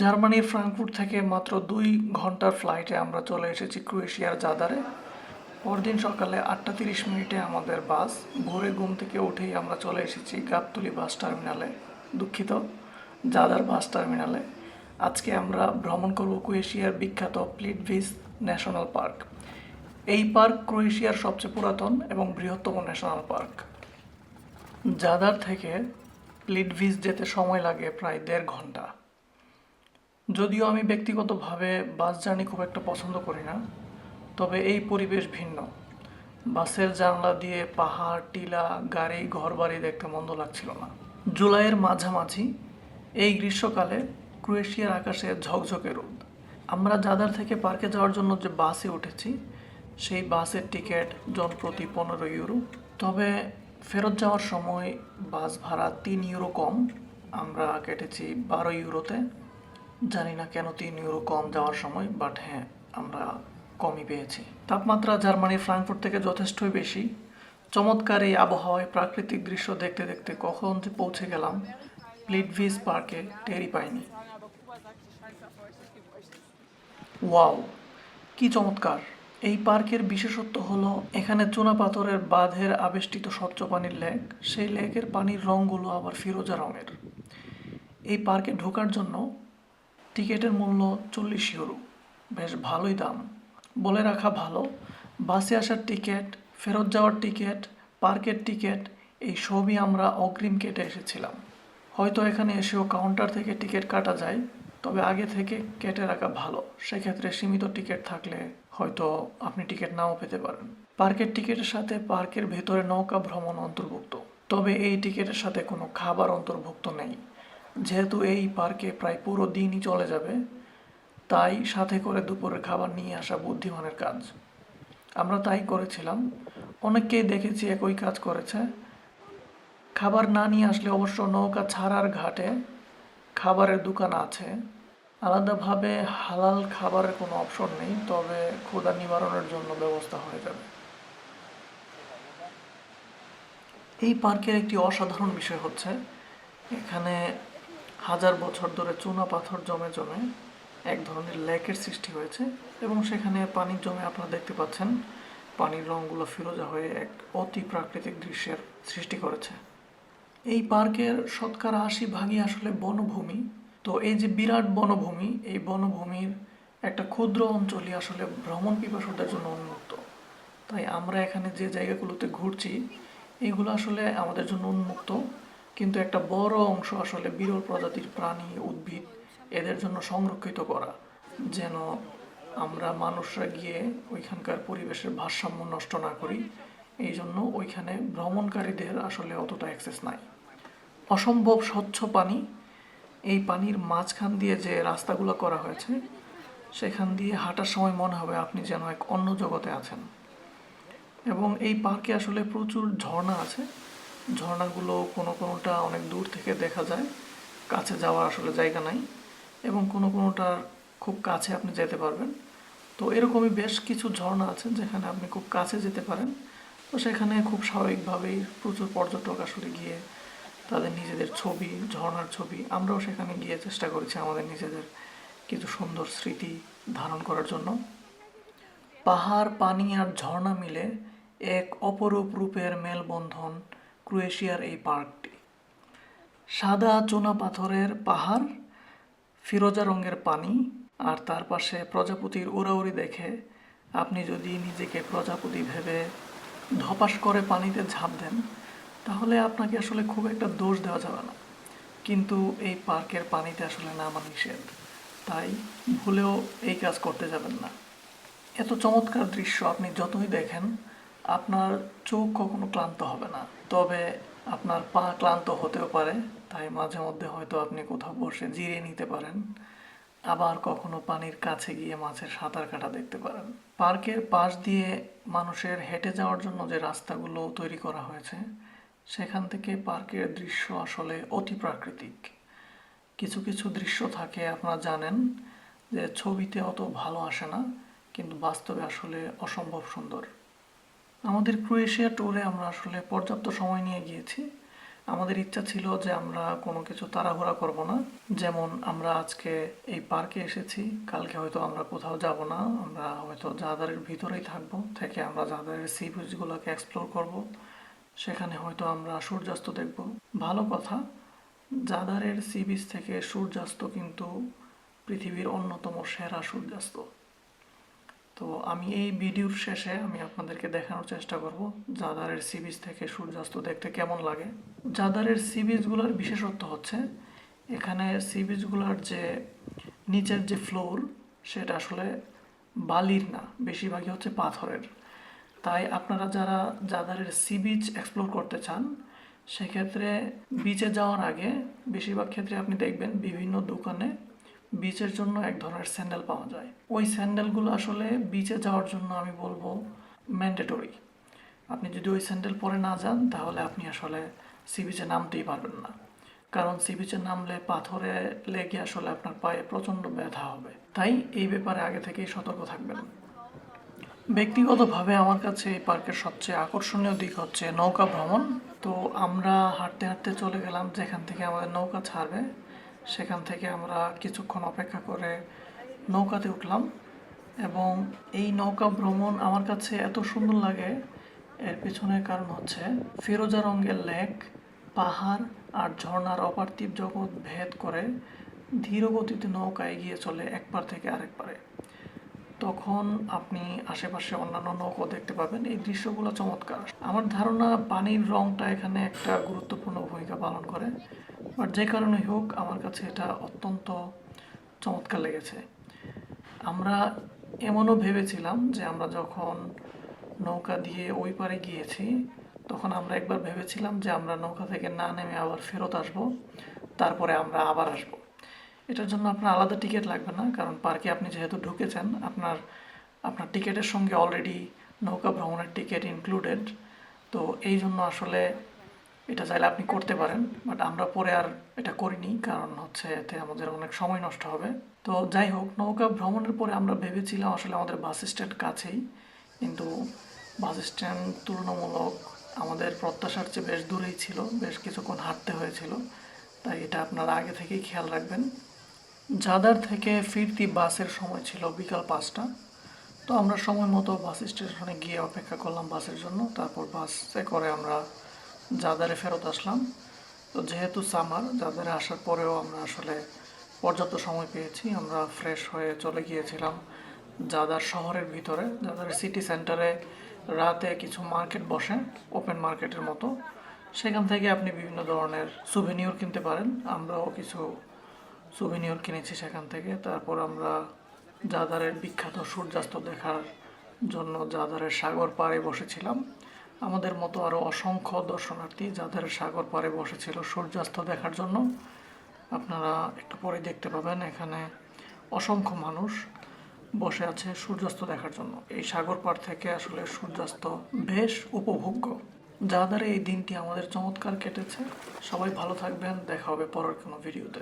জার্মানির ফ্রাঙ্কফুর্ট থেকে মাত্র দুই ঘণ্টার ফ্লাইটে আমরা চলে এসেছি ক্রোয়েশিয়ার জাদারে। পরদিন সকালে আটটা তিরিশ মিনিটে আমাদের বাস, ভোরে ঘুম থেকে উঠেই আমরা চলে এসেছি গাবতলি বাস টার্মিনালে, দুঃখিত, জাদার বাস টার্মিনালে। আজকে আমরা ভ্রমণ করব ক্রোয়েশিয়ার বিখ্যাত প্লিটভিস ন্যাশনাল পার্ক। এই পার্ক ক্রোয়েশিয়ার সবচেয়ে পুরাতন এবং বৃহত্তম ন্যাশনাল পার্ক। জাদার থেকে প্লিটভিস যেতে সময় লাগে প্রায় দেড় ঘণ্টা। যদিও আমি ব্যক্তিগতভাবে বাস জার্নি খুব একটা পছন্দ করি না, তবে এই পরিবেশ ভিন্ন। বাসের জানলা দিয়ে পাহাড়, টিলা, গাড়ি, ঘরবাড়ি দেখতে মন্দ লাগছিল না। জুলাইয়ের মাঝামাঝি এই গ্রীষ্মকালে ক্রোয়েশিয়ার আকাশে ঝকঝকে রোদ। আমরা জাদার থেকে পার্কে যাওয়ার জন্য যে বাসে উঠেছি, সেই বাসের টিকিট জন প্রতি পনেরো ইউরো। তবে ফেরত যাওয়ার সময় বাস ভাড়া তিন ইউরো কম, আমরা কেটেছি বারো ইউরোতে। জানি না কেন তিন ইউরো কম যাওয়ার সময় বাট হ্যাঁ আমরা কমই পেয়েছি। তাপমাত্রা জার্মানির ফ্রাঙ্কফুর্ট থেকে যথেষ্টই বেশি। চমৎকার এই আবহাওয়ায় প্রাকৃতিক দৃশ্য দেখতে দেখতে কখন যে পৌঁছে গেলাম প্লিটভিস পার্কে টেরি পাইনি। ওয়াও, কি চমৎকার! এই পার্কের বিশেষত্ব হলো, এখানে চুনা পাথরের বাঁধের আবেষ্টিত স্বচ্ছ পানির লেক, সেই লেকের পানির রঙগুলো আবার ফিরোজা রঙের। এই পার্কে ঢোকার জন্য টিকিটের মূল্য চল্লিশ ইউরো। বেশ ভালোই দাম। বলে রাখা ভালো, বাসে আসার টিকিট, ফেরত যাওয়ার টিকিট, পার্কের টিকিট, এই সবই আমরা অগ্রিম কেটে এসেছিলাম। হয়তো এখানে এসেও কাউন্টার থেকে টিকিট কাটা যায়, তবে আগে থেকে কেটে রাখা ভালো। সেক্ষেত্রে সীমিত টিকিট থাকলে হয়তো আপনি টিকিট নাও পেতে পারেন। পার্কের টিকিটের সাথে পার্কের ভেতরে নৌকা ভ্রমণ অন্তর্ভুক্ত। তবে এই টিকিটের সাথে কোনো খাবার অন্তর্ভুক্ত নেই। যেহেতু এই পার্কে প্রায় পুরো দিনই চলে যাবে, তাই সাথে করে দুপুরের খাবার নিয়ে আসা বুদ্ধিমানের কাজ। আমরা তাই করেছিলাম। অনেককেই দেখেছি একই কাজ করেছে। খাবার না নিয়ে আসলে অবশ্য নৌকা ছাড়ার ঘাটে খাবারের দোকান আছে। আলাদাভাবে হালাল খাবারের কোনো অপশন নেই, তবে ক্ষুধা নিবারণের জন্য ব্যবস্থা হয়ে যাবে। এই পার্কের একটি অসাধারণ বিষয় হচ্ছে, এখানে হাজার বছর ধরে চুনা পাথর জমে জমে এক ধরনের লেকের সৃষ্টি হয়েছে এবং সেখানে পানি জমে আপনারা দেখতে পাচ্ছেন, পানির রঙগুলো ফিরোজা হয়ে এক অতি প্রাকৃতিক দৃশ্যের সৃষ্টি করেছে। এই পার্কের শতকরা আশি ভাগই আসলে বনভূমি। তো এই যে বিরাট বনভূমি, এই বনভূমির একটা ক্ষুদ্র অঞ্চলই আসলে ভ্রমণ পিপাসুদের জন্য উন্মুক্ত। তাই আমরা এখানে যে জায়গাগুলোতে ঘুরছি এইগুলো আসলে আমাদের জন্য উন্মুক্ত। কিন্তু একটা বড় অংশ আসলে বিরল প্রজাতির প্রাণী, উদ্ভিদ, এদের জন্য সংরক্ষিত করা। যেন আমরা মানুষরা গিয়ে ওইখানকার পরিবেশের ভারসাম্য নষ্ট না করি এই জন্য ওইখানে ভ্রমণকারীদের আসলে অতটা অ্যাক্সেস নাই। অসম্ভব স্বচ্ছ পানি। এই পানির মাঝখান দিয়ে যে রাস্তাগুলো করা হয়েছে, সেখান দিয়ে হাঁটার সময় মনে হবে আপনি যেন এক অন্য জগতে আছেন। এবং এই পার্কে আসলে প্রচুর ঝর্ণা আছে। ঝর্ণাগুলো কোনো কোনোটা অনেক দূর থেকে দেখা যায়। কাছে যাওয়ার আসলে জায়গা নাই এবং কোনো কোনোটার খুব কাছে আপনি যেতে পারবেন। তো এরকমই বেশ কিছু ঝর্ণা আছে যেখানে আপনি খুব কাছে যেতে পারেন। তো সেখানে খুব স্বাভাবিকভাবেই প্রচুর পর্যটক আসলে গিয়ে তাদের নিজেদের ছবি, ঝর্ণার ছবি আমরাও সেখানে গিয়ে চেষ্টা করেছি আমাদের নিজেদের কিছু সুন্দর স্মৃতি ধারণ করার জন্য। পাহাড়, পানি আর ঝর্ণা মিলে এক অপরূপ রূপের মেলবন্ধন ক্রোয়েশিয়ার এই পার্কটি। সাদা চুনা পাথরের পাহাড়, ফিরোজা রঙের পানি, আর তার পাশে প্রজাপতির উড়াউড়ি দেখে আপনি যদি নিজেকে প্রজাপতি ভেবে ধপাস করে পানিতে ঝাঁপ দেন, তাহলে আপনাকে আসলে খুব একটা দোষ দেওয়া যাবে না। কিন্তু এই পার্কের পানিতে আসলে নামা নিষেধ। তাই ভুলেও এই কাজ করতে যাবেন না। এত চমৎকার দৃশ্য আপনি যতই দেখেন আপনার চোখ কখনো ক্লান্ত হবে না। তবে আপনার পা ক্লান্ত হতেও পারে, তাই মাঝে মধ্যে হয়তো আপনি কোথাও বসে জিরিয়ে নিতে পারেন। আবার কখনো পানির কাছে গিয়ে মাছের সাঁতার কাটা দেখতে পারেন। পার্কের পাশ দিয়ে মানুষের হেঁটে যাওয়ার জন্য যে রাস্তাগুলো তৈরি করা হয়েছে, সেখান থেকে পার্কের দৃশ্য আসলে অতি প্রাকৃতিক। কিছু কিছু দৃশ্য থাকে, আপনারা জানেন যে ছবিতে অত ভালো আসে না, কিন্তু বাস্তবে আসলে অসম্ভব সুন্দর। আমাদের ক্রোয়েশিয়া ট্যুরে আমরা আসলে পর্যাপ্ত সময় নিয়ে গিয়েছি। আমাদের ইচ্ছা ছিল যে আমরা কোনো কিছু তাড়াহুড়া করব না। যেমন আমরা আজকে এই পার্কে এসেছি, কালকে হয়তো আমরা কোথাও যাব না, আমরা হয়তো জাদারের ভিতরেই থাকব, থেকে আমরা জাদারের সি বিচগুলোকে এক্সপ্লোর করব। সেখানে হয়তো আমরা সূর্যাস্ত দেখব। ভালো কথা, জাদারের সি বিচ থেকে সূর্যাস্ত কিন্তু পৃথিবীর অন্যতম সেরা সূর্যাস্ত। তো আমি এই ভিডিওর শেষে আমি আপনাদেরকে দেখানোর চেষ্টা করব জাদারের সি বিচ থেকে সূর্যাস্ত দেখতে কেমন লাগে। জাদারের সি বিচগুলোর বিশেষত্ব হচ্ছে এখানে সি বিচগুলোর যে নিচের যে ফ্লোর সেটা আসলে বালির না, বেশিরভাগই হচ্ছে পাথরের। তাই আপনারা যারা জাদারের সি বিচ এক্সপ্লোর করতে চান, সেক্ষেত্রে বিচে যাওয়ার আগে বেশিরভাগ ক্ষেত্রে আপনি দেখবেন বিভিন্ন দোকানে বিচের জন্য এক ধরনের স্যান্ডেল পাওয়া যায়। ওই স্যান্ডেলগুলো আসলে বিচে যাওয়ার জন্য আমি বলব ম্যান্ডেটরি আপনি যদি ওই স্যান্ডেল পরে না যান, তাহলে আপনি আসলে সি বিচে নামতেই পারবেন না। কারণ সি বিচে নামলে পাথরে লেগে আসলে আপনার পায়ে প্রচণ্ড ব্যথা হবে। তাই এই ব্যাপারে আগে থেকেই সতর্ক থাকবেন। ব্যক্তিগতভাবে আমার কাছে এই পার্কের সবচেয়ে আকর্ষণীয় দিক হচ্ছে নৌকা ভ্রমণ। তো আমরা হাঁটতে হাঁটতে চলে গেলাম, যেখান থেকে আমাদের নৌকা ছাড়বে। সেখান থেকে আমরা কিছুক্ষণ অপেক্ষা করে নৌকাতে উঠলাম এবং এই নৌকা ভ্রমণ আমার কাছে এত সুন্দর লাগে। এর পিছনের কারণ হচ্ছে ফিরোজা রঙের লেক, পাহাড় আর ঝর্ণার অপার্থিব জগৎ ভেদ করে ধীর গতিতে নৌকা এগিয়ে চলে এক পার থেকে আরেক পারে তখন আপনি আশেপাশে অন্যান্য নৌকো দেখতে পাবেন। এই দৃশ্যগুলো চমৎকার। আমার ধারণা পানির রংটা এখানে একটা গুরুত্বপূর্ণ ভূমিকা পালন করে। বাট যে কারণে হোক, আমার কাছে এটা অত্যন্ত চমৎকার লেগেছে। আমরা এমনও ভেবেছিলাম যে আমরা যখন নৌকা দিয়ে ওই পারে গিয়েছি, তখন আমরা একবার ভেবেছিলাম যে আমরা নৌকা থেকে না নেমে আবার ফেরত আসব, তারপরে আমরা আবার আসব। এটার জন্য আপনার আলাদা টিকিট লাগবে না, কারণ পার্কে আপনি যেহেতু ঢুকেছেন, আপনার আপনার টিকিটের সঙ্গে অলরেডি নৌকা ভ্রমণের টিকিট ইনক্লুডেড তো এই জন্য আসলে এটা চাইলে আপনি করতে পারেন বাট আমরা পরে আর এটা করিনি, কারণ হচ্ছে এতে আমাদের অনেক সময় নষ্ট হবে। তো যাই হোক, নৌকা ভ্রমণের পরে আমরা ভেবেছিলাম আসলে আমাদের বাস স্ট্যান্ড কাছেই, কিন্তু বাস স্ট্যান্ড তুলনামূলক আমাদের প্রত্যাশার চেয়ে বেশ দূরেই ছিল, বেশ কিছুক্ষণ হাঁটতে হয়েছিল, তাই এটা আপনারা আগে থেকেই খেয়াল রাখবেন। জাদার থেকে ফিরতি বাসের সময় ছিল বিকাল পাঁচটা, তো আমরা সময় মতো বাস স্টেশনে গিয়ে অপেক্ষা করলাম বাসের জন্য। তারপর বাসে করে আমরা জাদারে ফেরত আসলাম। তো যেহেতু সামার জাদারে আসার পরেও আমরা আসলে পর্যাপ্ত সময় পেয়েছি। আমরা ফ্রেশ হয়ে চলে গিয়েছিলাম জাদার শহরের ভিতরে। জাদার সিটি সেন্টারে রাতে কিছু মার্কেট বসে, ওপেন মার্কেটের মতো। সেখান থেকে আপনি বিভিন্ন ধরনের সুভেনিয়র কিনতে পারেন। আমরাও কিছু সুভেনিয়র কিনেছি সেখান থেকে। তারপর আমরা জাদারের বিখ্যাত সূর্যাস্ত দেখার জন্য জাদারের সাগর পাড়ে বসেছিলাম। আমাদের মতো আরও অসংখ্য দর্শনার্থী যাদের সাগর পাড়ে বসেছিল সূর্যাস্ত দেখার জন্য। আপনারা একটু পরে দেখতে পাবেন, এখানে অসংখ্য মানুষ বসে আছে সূর্যাস্ত দেখার জন্য। এই সাগর পাড় থেকে আসলে সূর্যাস্ত বেশ উপভোগ্য। যা যাদের এই দিনটি আমাদের চমৎকার কেটেছে। সবাই ভালো থাকবেন, দেখা হবে পরের কোনো ভিডিওতে।